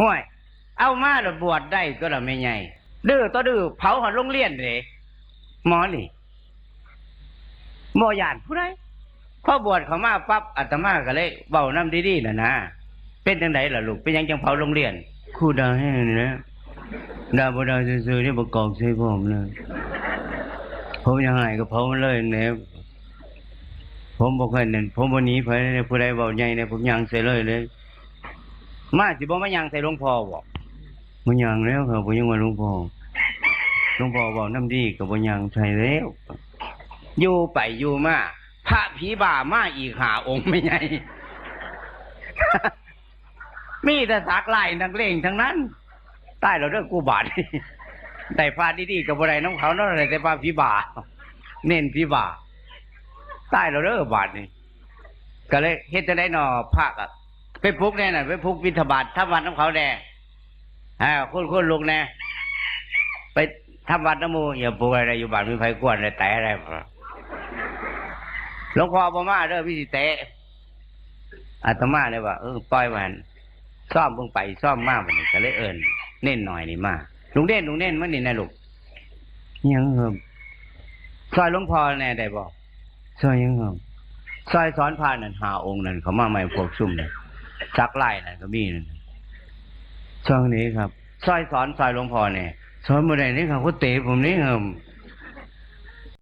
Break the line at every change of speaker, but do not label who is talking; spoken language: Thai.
ห่วยเอามาแล้วบวชได้ก็ละไม่ไงดื้อตัวดื้อเผาหันโรงเรียนเลยหมอนี่หมอยานผู้ใดพอบวชเขามาปั๊บอาตมาก็เลยเบาน้ำดีๆน่ะนะเป็นจังไดล่ะลูกเป็นยังจังเผาโรงเรียนครูดาให้นะดาบดาซื่อๆที่ประกอบใส่ผมเลยผมยังไงก็เผามันเลยเนี่ยผมบอกให้นั่นผมวันนี้ไปผู้ใดเบาใหญ่เนี่ยผมยังใส่เลยเลย มาสิบ่มายังใส่หลวงพ่อบอกมันยังแล้วครับบ่ยังว่าหลวงพ่อหลวงพ่อบอกน้ำดีก็บ่ยังใช่แล้วอยู่ไปอยู่มาพระผีบ่ามาอีกหาองค์ไม่ใหญ่มีแต่สักไล่นักเลงทั้งนั้น ใต้เราเรื่องกูบาทได้พาดีๆกับอะไรน้องเขาเนาะแต่พาผีบ่าเน้นผีบ่าใต้เราเรื่องบาทนี่ก็เลยเฮ็ดจะได้หนอภาคอะ ไปพุกแน่น่ะไปพุกบิณฑบาตทำวัดน้ำเขาแน่อ่าคุณคุณลุงแน่ไปทำวัดน้ำมูอย่าปลูกอะไรอยู่บ้านมีไฟกวนเลยแต่อะไรหลวงพ่อบ่มาเด้อพี่สิเตะอาตมาเลยว่าเออปล่อยมันซ่อมเพิ่งไปซ่อมมากมันนี่ก็เลยเอิญเน้นหน่อยนี่มาลุงเด่นลุงเด่นมันนี่นะลูกยังเหิมซอยหลวงพ่อแน่ได้บอกซอยยังเหิมซอยสอนพานั่นหาองค์นั่นเขามาใหม่พวกซุ่มเนี่ย ซักไล่นั่นก็มีนั่นซอยนี้ครับซอยสอนซอยหลวงพ่อเนี่ยสอนเมื่อใดนี่ครับเขาเตะผมนี่ครับ